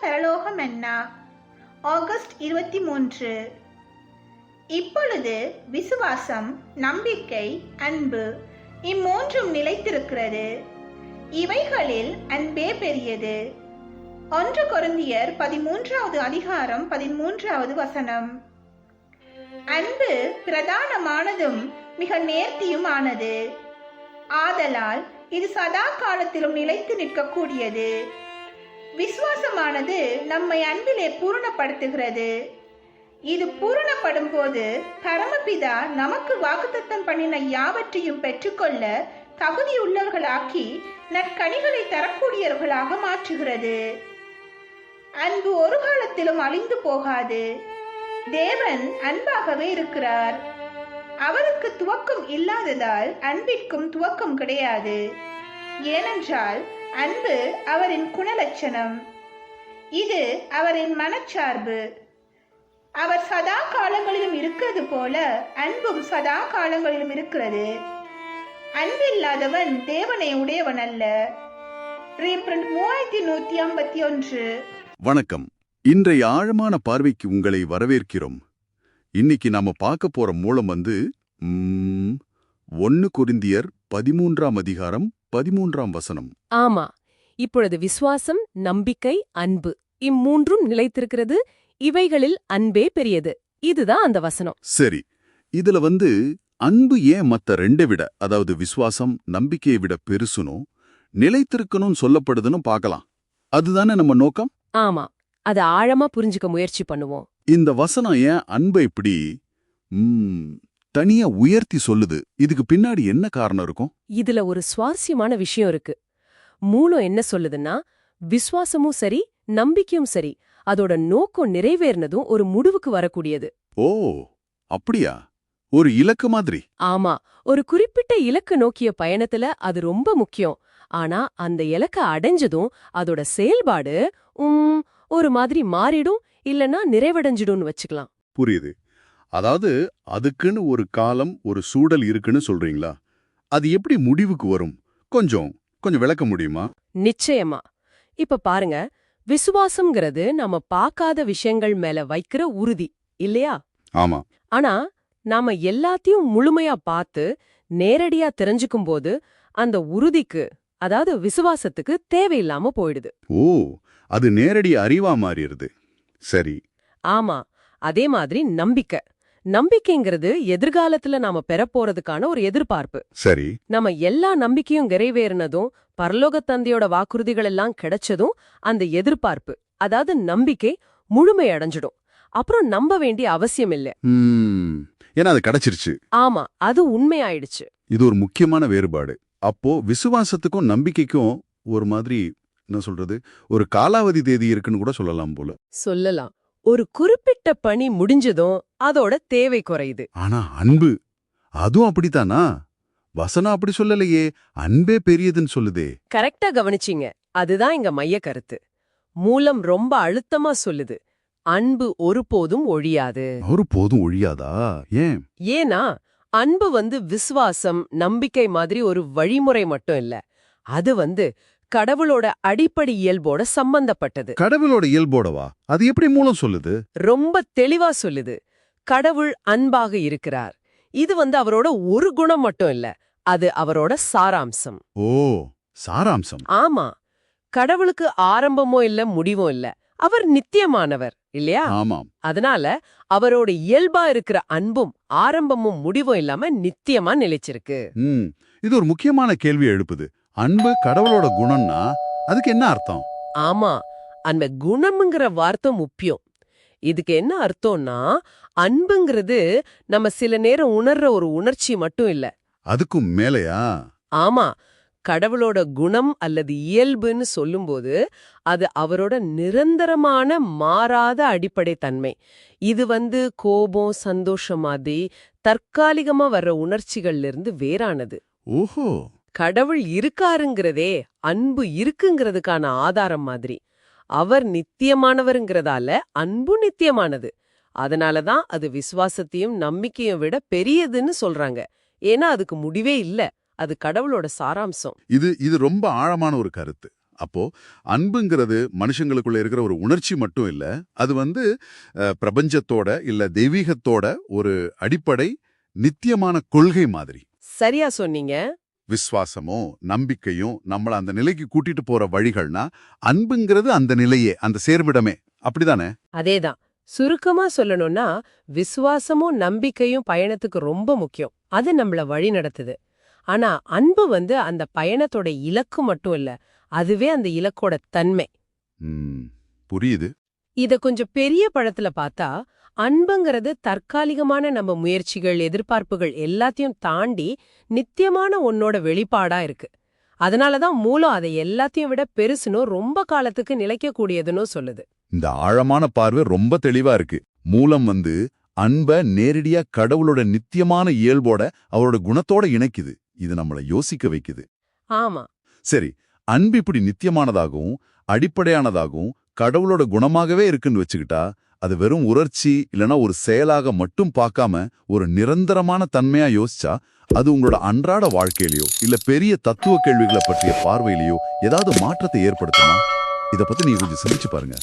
பரலோகம் என்ன ஆகஸ்ட் இருபத்தி மூன்று இப்பொழுது விசுவாசம் நம்பிக்கை அன்பு இம்மூன்றும் நிலைத்திருக்கிறது. இவைகளில் அன்பே பெரியது. ஒன்று கொருந்தியர் பதிமூன்றாவது அதிகாரம் பதிமூன்றாவது வசனம். அன்பு பிரதானமானதும் மிக நேர்த்தியும் ஆனது ஆதலால் இது சதா காலத்திலும் நிலைத்து நிற்கக்கூடியது. விசுவாசமானது நம்மை அன்பிலே பூரணப்படுத்துகிறது. இது பூரணப்படும் போது பரமபிதா நமக்கு வாக்குத்தத்தம் பண்ணின யாவற்றையும் பெற்றுக்கொள்ள தகுதியுள்ளவர்களாக்கி நற்கனிகளை தரக்கூடியவர்களாக மாற்றுகிறது. அன்பு ஒரு காலத்திலும் அழிந்து போகாது. தேவன் அன்பாகவே இருக்கிறார். அவருக்கு துவக்கம் இல்லாததால் அன்பிற்கும் துவக்கம் கிடையாது. ஏனென்றால் அன்பு அவரின் குணலட்சணம். இது அவரின் மனச்சார்பு. அவர் சதா காலங்களிலும் இருக்கிறது போல அன்பும் சதா காலங்களிலும் இருக்கிறது. அன்பில்லாதவன் தேவனை உடையவன் அல்ல. மூவாயிரத்தி நூத்தி ஐம்பத்தி ஒன்று. வணக்கம். இன்றைய ஆழமான பார்வைக்கு உங்களை வரவேற்கிறோம். இன்னைக்கு நாம பார்க்க போற மூலம் வந்து ஒன்னு கொரிந்தியர் பதிமூன்றாம் அதிகாரம் பதிமூன்றாம் வசனம். ஆமா இப்பொழுது விசுவாசம் நம்பிக்கை அன்பு இம்மூன்றும் நிலைத்திருக்கிறது இவைகளில் அன்பே பெரியது. இதுதான் அந்த வசனம். சரி இதுல வந்து அன்பு ஏன் மத்த ரெண்டை விட அதாவது விசுவாசம் நம்பிக்கையை விட பெருசுனோ நிலைத்திருக்கணும்னு சொல்லப்படுதுன்னு பார்க்கலாம். அதுதானே நம்ம நோக்கம்? ஆமா அத ஆழமா புரிஞ்சுக்க முயற்சி பண்ணுவோம். இந்த வசனம் ஏன் அன்பை இப்படி தனியா உயர்த்தி சொல்லுது. இதுக்கு பின்னாடி என்ன காரணம் இருக்கும்? இதுல ஒரு சுவாரஸ்யமான விஷயம் இருக்கு. மூலம் என்ன சொல்லுதுன்னா விசுவாசமும் சரி நம்பிக்கையும் சரி அதோட நோக்கம் நிறைவேறினதும் ஒரு முடிவுக்கு வரக்கூடியது. ஓ அப்படியா? ஒரு இலக்கு மாதிரி. ஆமா ஒரு குறிப்பிட்ட இலக்கு நோக்கிய பயணத்துல அது ரொம்ப முக்கியம். ஆனா அந்த இலக்க அடைஞ்சதும் அதோட செயல்பாடு உம் ஒரு மாதிரி மாறிடும் இல்லனா நிறைவடைஞ்சிடும்னு வச்சுக்கலாம். புரியுது. அதாவது அதுக்குன்னு ஒரு காலம் ஒரு சூழல் இருக்குன்னு சொல்றீங்களா? அது எப்படி முடிவுக்கு வரும்? கொஞ்சம் கொஞ்சம் விளக்க முடியுமா? நிச்சயமா. இப்ப பாருங்க விசுவாசம்ங்கிறது நாம பார்க்காத விஷயங்கள் மேல வைக்கிற உறுதி இல்லையா? ஆமா. ஆனா நாம எல்லாத்தையும் முழுமையா பார்த்து நேரடியா தெரிஞ்சுக்கும் போது அந்த உறுதிக்கு அதாவது விசுவாசத்துக்கு தேவையில்லாம போயிடுது. ஓ அது நேரடி அறிவா மாறிடுது. சரி. ஆமா அதே மாதிரி நம்பிக்கை. நம்பிக்கைங்கிறது எதிர்காலத்துல நாம பெறப்போறதுக்கான ஒரு எதிர்பார்ப்பு. சரி. நம்ம எல்லா நம்பிக்கையும் நிறைவேறினதும் பரலோகத் தந்தையோட வாக்குறுதிகள் எல்லாம் கிடைச்சதும் அந்த எதிர்பார்ப்பு அதாவது நம்பிக்கை முழுமை அடைஞ்சிடும். அப்புறம் நம்ப வேண்டிய அவசியம் இல்ல. ஏன்னா அது கிடைச்சிருச்சு. ஆமா அது உண்மையாயிடுச்சு. இது ஒரு முக்கியமான வேறுபாடு. அப்போ விசுவாசத்துக்கும் நம்பிக்கைக்கும் ஒரு மாதிரி என்ன சொல்றது ஒரு காலாவதி தேதி இருக்குன்னு கூட சொல்லலாம் போல. சொல்லலாம். ஒரு குறிப்பிட்ட பணி முடிஞ்சதும் அதோட தேவை குறையுது. ஆனா அன்பு அதுவும் அப்படித்தானா? வசனம் அப்படி சொல்லலையே அன்பே பெரியதுன்னு சொல்லுதே. கரெக்டா கவனிச்சீங்க. அதுதான் இங்க மைய கருத்து. மூலம் ரொம்ப அழுத்தமா சொல்லுது. அன்பு ஒருபோதும் ஒழியாது. ஒரு போதும் ஒழியாதா? ஏன்? ஏன்னா அன்பு வந்து விசுவாசம் நம்பிக்கை மாதிரி ஒரு வழிமுறை மட்டும் இல்ல. அது வந்து கடவுளோட அடிப்படை இயல்போட சம்பந்தப்பட்டது. கடவுளோட இயல்போடவா? அது எப்படி மூலம் சொல்லுது? ரொம்ப தெளிவா சொல்லுது. கடவுள் அன்பாக இருக்கிறார். இது வந்து அவரோட ஒரு குணம் மட்டும் இல்ல அது அவரோட சாராம்சம். ஓ சாராம்சம். ஆமா. கடவுளுக்கு ஆரம்பமோ இல்ல முடிவோ இல்ல. அவர் நித்தியமானவர் இல்லையா? ஆமாம். அதனால அவரோட இயல்பா இருக்கிற அன்பும் ஆரம்பமும் முடிவும் இல்லாம நித்தியமா நிலைச்சிருக்கு. இது ஒரு முக்கியமான கேள்வி எழுப்புது. அன்பு கடவுளோட குணம்னா அதுக்கு என்ன அர்த்தம்? ஆமா அந்த குணம்ங்கிற வார்த்தை முக்கியம். இதுக்கு என்ன அர்த்தம்னா அன்புங்கிறது நம்ம சில நேரம் உணர்ற ஒரு உணர்ச்சி மட்டும் இல்ல. அதுக்கும் மேலையா? ஆமா கடவுளோட குணம் அல்லது இயல்புன்னு சொல்லும்போது அது அவரோட நிரந்தரமான மாறாத அடிப்படை தன்மை. இது வந்து கோபம் சந்தோஷம் மாதிரி தற்காலிகமா வர்ற உணர்ச்சிகள்ல இருந்து வேறானது. ஓஹோ! கடவுள் இருக்காருங்கிறதே அன்பு இருக்குங்கிறதுக்கான ஆதாரம் மாதிரி. அவர் நித்தியமானவருங்கிறதால அன்பு நித்தியமானது. அதனாலதான் அது விசுவாசத்தையும் நம்பிக்கையும் விட பெரியதுன்னு சொல்றாங்க. ஏன்னா அதுக்கு முடிவே இல்ல. அது கடவுளோட சாராம்சம். இது இது ரொம்ப ஆழமான ஒரு கருத்து. அப்போ அன்புங்கிறது மனுஷங்களுக்குள்ள இருக்கிற ஒரு உணர்ச்சி மட்டும் இல்ல. அது வந்து பிரபஞ்சத்தோட இல்ல தெய்வீகத்தோட ஒரு அடிப்படை நித்தியமான கொள்கை மாதிரி. சரியா சொன்னீங்க. விசுவாசமும் நம்பிக்கையும் நம்மள அந்த நிலைக்கு கூட்டிட்டு போற வழிகள்னா அன்புங்கிறது அந்த நிலையே அந்த சேர்விடமே. அப்படிதானே? அதேதான். சுருக்கமா சொல்லணும்னா விசுவாசமும் நம்பிக்கையும் பயணத்துக்கு ரொம்ப முக்கியம். அது நம்மள வழி நடத்துது. ஆனா அன்பு வந்து அந்த பயணத்தோட இலக்கு மட்டும் இல்ல அதுவே அந்த இலக்கோட தன்மை. புரியுது. இத கொஞ்சம் பெரிய படத்துல பார்த்தா அன்புங்கிறது தற்காலிகமான நம்ம முயற்சிகள் எதிர்பார்ப்புகள் எல்லாத்தையும் தாண்டி நித்தியமான உன்னோட வெளிப்பாடா இருக்கு. அதனாலதான் மூலம் அதை எல்லாத்தையும் விட பெருசுன்னு ரொம்ப காலத்துக்கு நிலைக்கக்கூடியதுன்னு சொல்லுது. இந்த ஆழமான பார்வை ரொம்ப தெளிவா இருக்கு. மூலம் வந்து அன்ப நேரடியா கடவுளோட நித்தியமான இயல்போட அவரோட குணத்தோட இணைக்குது. இது நம்மள யோசிக்க வைக்குது. ஆமா. சரி அன்பு இப்படி நித்தியமானதாகவும் அடிப்படையானதாகவும் கடவுளோட குணமாகவே இருக்குன்னு வச்சுக்கிட்டா அது வெறும் உணர்ச்சி இல்லனா ஒரு செயலாக மட்டும் பார்க்காம ஒரு நிரந்தரமான தன்மையா யோசிச்சா அது உங்களோட அன்றாட வாழ்க்கையிலயோ இல்ல பெரிய தத்துவ கேள்விகளை பற்றிய பார்வையிலயோ ஏதாவது மாற்றத்தை ஏற்படுத்துமா? இத பத்தி நீங்க கொஞ்சம் சிந்திச்சு பாருங்க.